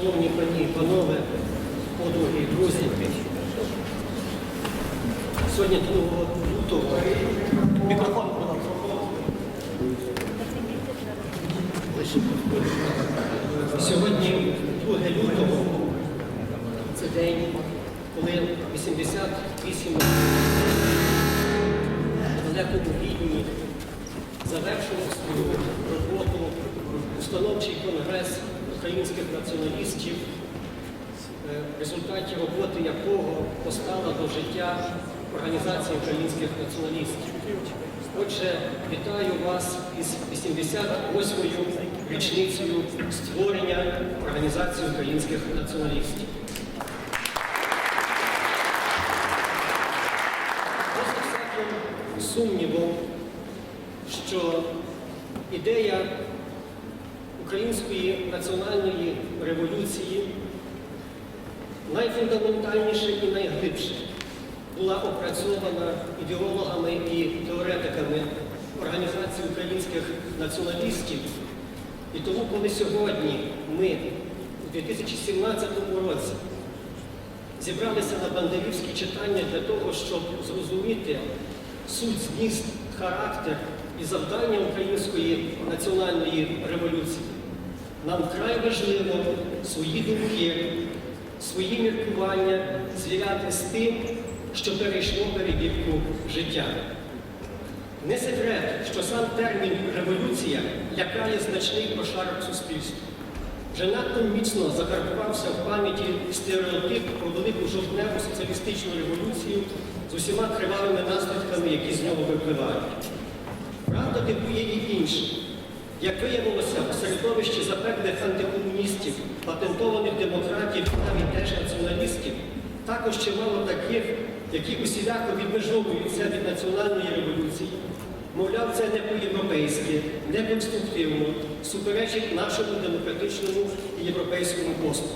Шановні пані і панове, подруги і друзі, сьогодні 2 лютого. Мікрофон. Сьогодні 2 лютого. Це день, коли 88 далекому відні завершили свою роботу установчий конгрес українських націоналістів, е, в результаті роботи якого постала до життя Організація українських націоналістів. Отже, вітаю вас із 88-ю річницею створення Організації українських націоналістів. Сумнівом, що ідея української національної революції найфундаментальніше і найглибше була опрацьована ідеологами і теоретиками Організації українських націоналістів. І тому, коли сьогодні ми у 2017 році зібралися на бандерівські читання для того, щоб зрозуміти суть, зміст, характер і завдання української національної революції, нам вкрай важливо свої думки, свої міркування звіряти з тим, що перейшло перевірку життя. Не секрет, що сам термін революція лякає значний прошарок суспільства. Вже надто міцно закарбувався в пам'яті стереотип про велику жовтневу соціалістичну революцію з усіма кривавими наслідками, які з нього випливають. Правда дивує і інше. Як виявилося, у середовищі запеклих антикомуністів, патентованих демократів навіть теж націоналістів, також чимало таких, які усіляко відмежовуються від національної революції. Мовляв, це не по-європейськи, не конструктивно, суперечить нашому демократичному і європейському поступу.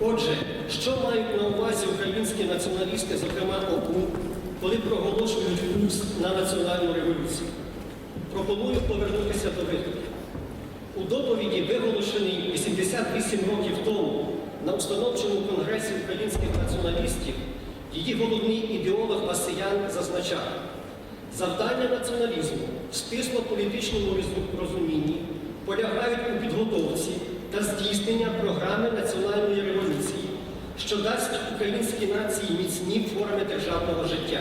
Отже, що мають на увазі українські націоналісти, зокрема ОКУ, коли проголошують курс на національну революцію? Пропоную повернутися до викликів. У доповіді, виголошеній 88 років тому на установчому конгресі українських націоналістів, її головний ідеолог Васиян зазначав, завдання націоналізму в стисло-політичному розумінні полягають у підготовці та здійснення програми національної революції, що дасть українській нації міцні форми державного життя.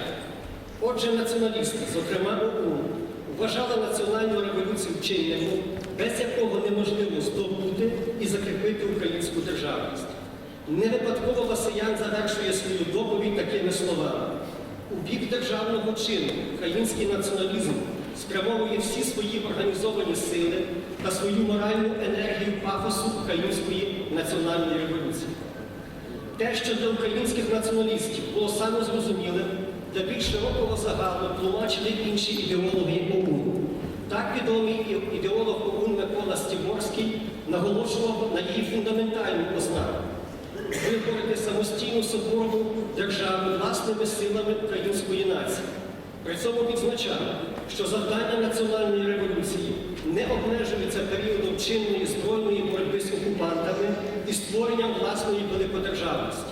Отже, націоналісти, зокрема ОУН, вважали національну революцію чинником, без якого неможливо здобути і закріпити українську державність. Не випадково Васиян завершує свою доповідь такими словами. У бік державного чину український націоналізм спрямовує всі свої організовані сили та свою моральну енергію пафосу української національної революції. Те, що для українських націоналістів було саме зрозумілим, для більш широкого загалу тлумачили інші ідеологи ОУН. Так відомий ідеолог ОУН Микола Стіморський наголошував на її фундаментальну ознаку виборити самостійну соборну державу власними силами української нації. При цьому відзначав, що завдання національної революції не обмежується періодом чинної збройної боротьби з окупантами і створенням власної великодержавності.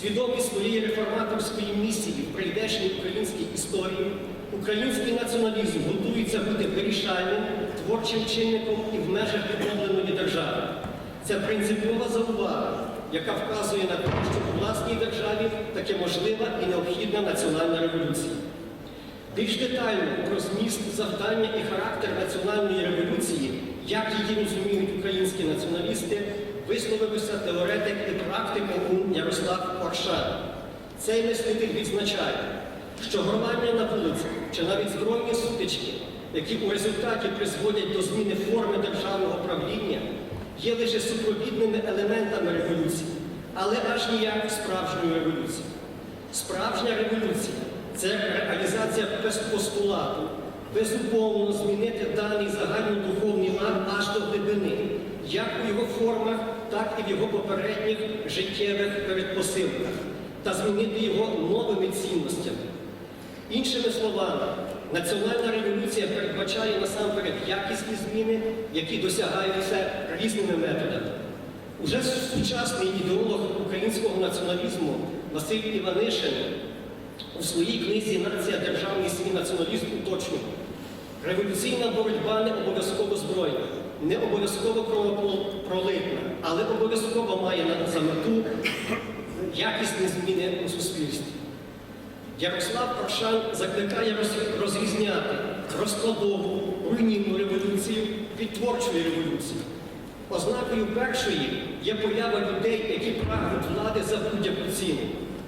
Свідомі своєї реформаторської місії в прийдешній українській історії, український націоналізм готується бути вирішальним, творчим чинником і в межах відновленої держави. Це принципова заувага, яка вказує на те, що у власній державі таке можлива і необхідна національна революція. Більш детально про зміст, завдання і характер національної революції, як її розуміють українські націоналісти, висловився теоретик і практик ОУН Ярослав Оршан. Цей мислитель відзначає, що громадня на вулицях чи навіть збройні сутички, які у результаті призводять до зміни форми державного правління, є лише супровідними елементами революції, але аж ніяк справжньої революції. Справжня революція це реалізація постулату, безумовно змінити даний загальнодуховний лад аж до глибини, як у його формах, так і в його попередніх життєвих передпосилках, та змінити його новими цінностями. Іншими словами, національна революція передбачає насамперед якісні зміни, які досягаються різними методами. У Вже сучасний ідеолог українського націоналізму Василь Іванишин у своїй книзі Нація, державність і націоналізм уточнює. Революційна боротьба не обов'язково збройна, не обов'язково кровопролитна, але обов'язково має за мету якісні зміни у суспільстві. Ярослав Паршан закликає розрізняти розкладову, руйнівну революцію від творчої революції. Ознакою першої є поява людей, які прагнуть влади за будь-яку ціну.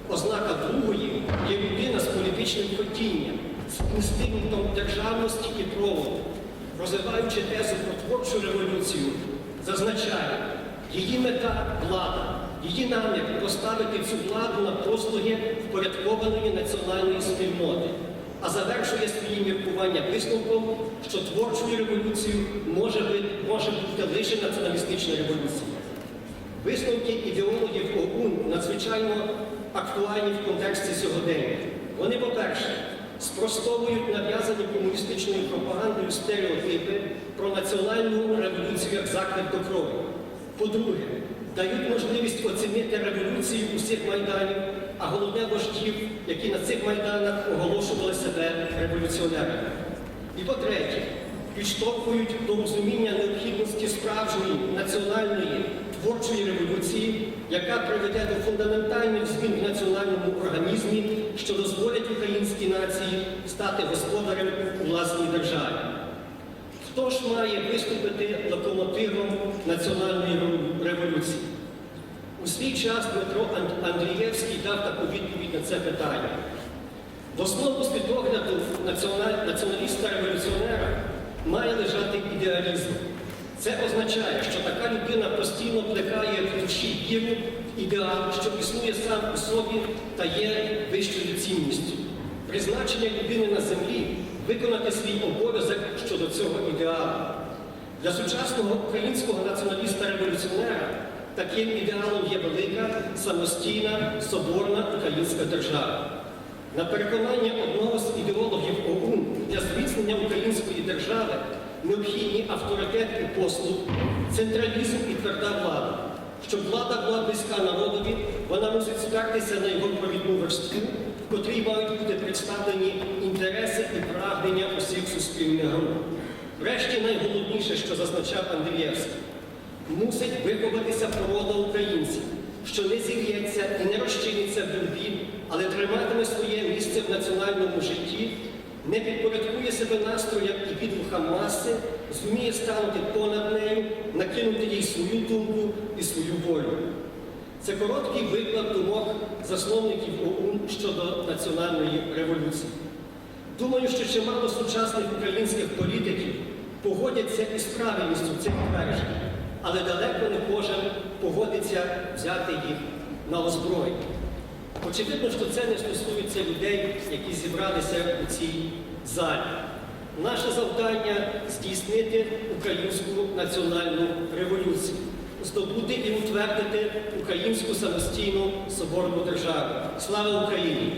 Ознака другої є людина з політичним хотінням, з інстинктом державності і проводу. Розвиваючи тезу про творчу революцію, зазначає, її мета влада, її намір поставити цю владу на послуги впорядкованої національної спільноти, а завершує свої міркування висновком, що творчою революцією може бути, може бути лише націоналістична революція. Висновки ідеологів ОУН надзвичайно актуальні в контексті сьогодення. Вони, по-перше, спростовують нав'язані комуністичною пропагандою стереотипи про національну революцію як заклик до крові. По-друге, дають можливість оцінити революцію усіх майданів, а головне вождів, які на цих майданах оголошували себе революціонерами. І по-третє, підштовхують до розуміння необхідності справжньої національної творчої революції, яка приведе до фундаментальних змін в національному організмі, що дозволять українській нації стати господарем у власній державі. Хто ж має виступити локомотивом національної революції? У свій час Дмитро Андрієвський дав таку відповідь на це питання. В основу світогляду націоналіста-революціонера має лежати ідеалізм. Це означає, що така людина постійно плекає в душі віру, ідеал, що існує сам у собі та є вищою цінністю. Призначення людини на землі виконати свій обов'язок щодо цього ідеалу. Для сучасного українського націоналіста-революціонера таким ідеалом є велика, самостійна, соборна українська держава. На переконання одного з ідеологів ОУН для зміцнення української держави необхідні авторитет і послуг, централізм і тверда влада. Щоб влада була близька народові, вона мусить спертися на його провідну версту, в котрій мають бути представлені інтереси і прагнення усіх суспільних груп. Врешті найголовніше, що зазначав Андрієвський, мусить виховатися порода українців, що не зільється і не розчиниться в любві, але триматиме своє місце в національному житті, не підпорядкує себе настроям і підвухам маси, зуміє станути понад нею, накинути їй свою думку і свою волю. Це короткий виклад думок засновників ОУН щодо національної революції. Думаю, що чимало сучасних українських політиків погодяться із правильністю цих тверджень, але далеко не кожен погодиться взяти їх на озброєння. Очевидно, що це не стосується людей, які зібралися у цій залі. Наше завдання здійснити українську національну революцію, здобути і утвердити українську самостійну соборну державу. Слава Україні!